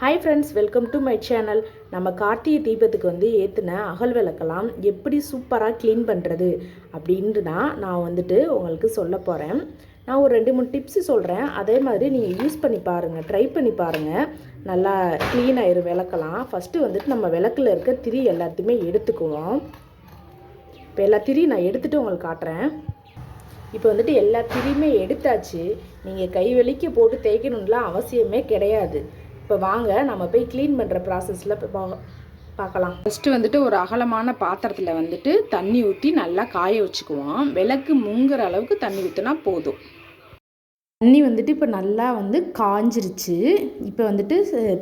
Hi friends welcome to my channel நம்ம கார்த்திகை தீபத்துக்கு வந்து ஏற்றின அகல் விளக்கெல்லாம் எப்படி சூப்பராக க்ளீன் பண்ணுறது அப்படின்ட்டு தான் நான் வந்துட்டு உங்களுக்கு சொல்ல போகிறேன் நான் ஒரு ரெண்டு மூணு டிப்ஸு சொல்கிறேன் அதே மாதிரி நீங்கள் யூஸ் பண்ணி பாருங்கள் ட்ரை பண்ணி பாருங்கள் நல்லா க்ளீன் ஆயிரும் விளக்கலாம் ஃபஸ்ட்டு வந்துட்டு நம்ம விளக்கில் இருக்க திரி எல்லாத்தையுமே எடுத்துக்குவோம். இப்போ எல்லா திரி நான் எடுத்துகிட்டு உங்களுக்கு காட்டுறேன். இப்போ வந்துட்டு எல்லா திரியுமே எடுத்தாச்சு. நீங்கள் கை வெளிக்க போட்டு தேய்க்கணும்லாம் அவசியமே கிடையாது. இப்போ வாங்க நம்ம போய் க்ளீன் பண்ணுற ப்ராசஸில் பார்க்கலாம். ஃபஸ்ட்டு வந்துட்டு ஒரு அகலமான பாத்திரத்தில் வந்துட்டு தண்ணி ஊற்றி நல்லா காய வச்சுக்குவோம். விளக்கு முங்குற அளவுக்கு தண்ணி ஊற்றினா போதும். தண்ணி வந்துட்டு இப்போ நல்லா வந்து காஞ்சிருச்சு. இப்போ வந்துட்டு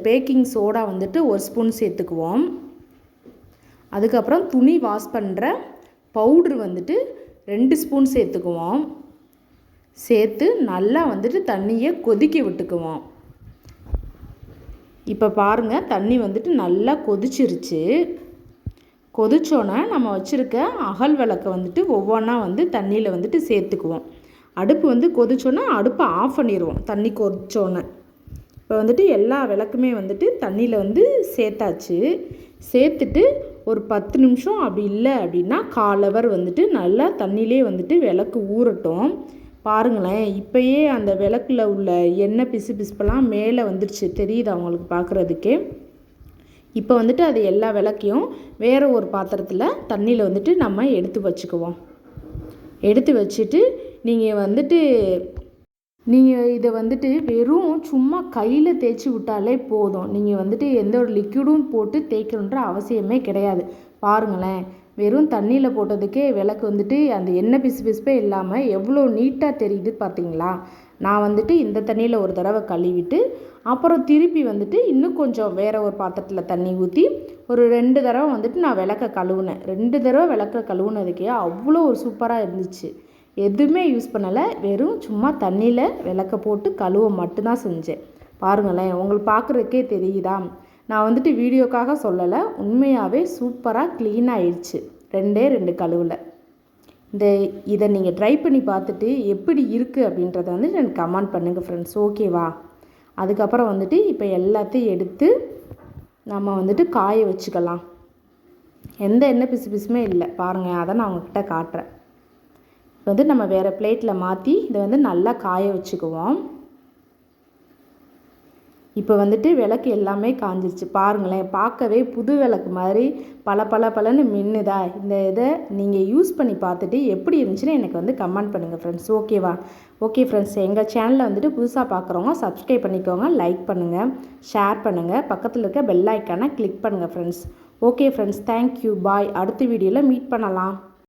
பேக்கிங் சோடா வந்துட்டு ஒரு ஸ்பூன் சேர்த்துக்குவோம். அதுக்கப்புறம் துணி வாஷ் பண்ணுற பவுட்ரு வந்துட்டு ரெண்டு ஸ்பூன் சேர்த்துக்குவோம். சேர்த்து நல்லா வந்துட்டு தண்ணியை கொதிக்க விட்டுக்குவோம். இப்போ பாருங்கள் தண்ணி வந்துட்டு நல்லா கொதிச்சிருச்சு. கொதிச்சோன்னே நம்ம வச்சுருக்க அகல் விளக்கை வந்துட்டு ஒவ்வொன்றா வந்து தண்ணியில் வந்துட்டு சேர்த்துக்குவோம். அடுப்பு வந்து கொதிச்சோன்னே அடுப்பை ஆஃப் பண்ணிடுவோம் தண்ணி கொதிச்சோன்னே. இப்போ வந்துட்டு எல்லா விளக்குமே வந்துட்டு தண்ணியில் வந்து சேர்த்தாச்சு. சேர்த்துட்டு ஒரு பத்து நிமிஷம் அப்படி இல்லை அப்படின்னா கால் ஹவர் வந்துட்டு நல்லா தண்ணியிலே வந்துட்டு விளக்கு ஊறட்டும். பாருங்களேன் இப்போயே அந்த விளக்கில் உள்ள எண்ணெய் பிசு பிசுப்பெல்லாம் மேலே வந்துடுச்சு தெரியுது அவங்களுக்கு பார்க்குறதுக்கே இப்போ வந்துட்டு அது எல்லா விளக்கையும் வேறு ஒரு பாத்திரத்தில் தண்ணியில் வந்துட்டு நம்ம எடுத்து வச்சுக்குவோம். எடுத்து வச்சுட்டு நீங்கள் வந்துட்டு நீங்கள் இதை வந்துட்டு வெறும் சும்மா கையில் தேய்ச்சி விட்டாலே போதும். நீங்கள் வந்துட்டு எந்த ஒரு லிக்விடும் போட்டு தேய்க்கணுன்ற அவசியமே கிடையாது. பாருங்களேன் வெறும் தண்ணியில் போட்டதுக்கே விளக்கு வந்துட்டு அந்த எண்ணெய் பிசு பிசுப்பே இல்லாமல் எவ்வளோ நீட்டாக தெரியுது பார்த்தீங்களா நான் வந்துட்டு இந்த தண்ணியில் ஒரு தடவை கழுவிட்டு அப்புறம் திருப்பி வந்துட்டு இன்னும் கொஞ்சம் வேறு ஒரு பாத்திரத்தில் தண்ணி ஊற்றி ஒரு ரெண்டு தடவை வந்துட்டு நான் விளக்க கழுவுனேன். ரெண்டு தடவை விளக்க கழுவுனதுக்கே அவ்வளோ ஒரு சூப்பராக இருந்துச்சு. எதுவுமே யூஸ் பண்ணலை. வெறும் சும்மா தண்ணியில் விளக்க போட்டு கழுவ மட்டும்தான் செஞ்சேன். பாருங்களேன் உங்களுக்கு பார்க்குறதுக்கே தெரியுதா? நான் வந்துட்டு வீடியோக்காக சொல்லலை உண்மையாகவே சூப்பராக க்ளீன் ஆயிடுச்சு. ரெண்டே ரெண்டு கழுவில். இந்த இதை நீங்கள் ட்ரை பண்ணி பார்த்துட்டு எப்படி இருக்குது அப்படின்றத வந்துட்டு எனக்கு கமெண்ட் பண்ணுங்கள் ஃப்ரெண்ட்ஸ் ஓகேவா அதுக்கப்புறம் வந்துட்டு இப்போ எல்லாத்தையும் எடுத்து நம்ம வந்துட்டு காய வச்சுக்கலாம். எந்த எண்ணெய் பிசு பிசுமே இல்லை. பாருங்கள் அதை நான் உங்ககிட்ட காட்டுறேன். வந்து நம்ம வேறு பிளேட்டில் மாற்றி இதை வந்து நல்லா காய வச்சுக்குவோம். இப்போ வந்துட்டு விளக்கு எல்லாமே காஞ்சிருச்சு. பாருங்களேன் பார்க்கவே புது விளக்கு மாதிரி பல பல பலன்னு மின்னுதா? இந்த இதை நீங்கள் யூஸ் பண்ணி பார்த்துட்டு எப்படி இருந்துச்சுன்னு எனக்கு வந்து கமெண்ட் பண்ணுங்கள் ஃப்ரெண்ட்ஸ் ஓகேவா ஓகே ஃப்ரெண்ட்ஸ் எங்கள் சேனலில் வந்துட்டு புதுசாக பார்க்குறவங்க சப்ஸ்கிரைப் பண்ணிக்கோங்க லைக் பண்ணுங்கள் ஷேர் பண்ணுங்கள் பக்கத்தில் இருக்க பெல் ஐக்கானை கிளிக் பண்ணுங்கள் friends okay friends thank you bye அடுத்த வீடியோவில் மீட் பண்ணலாம்.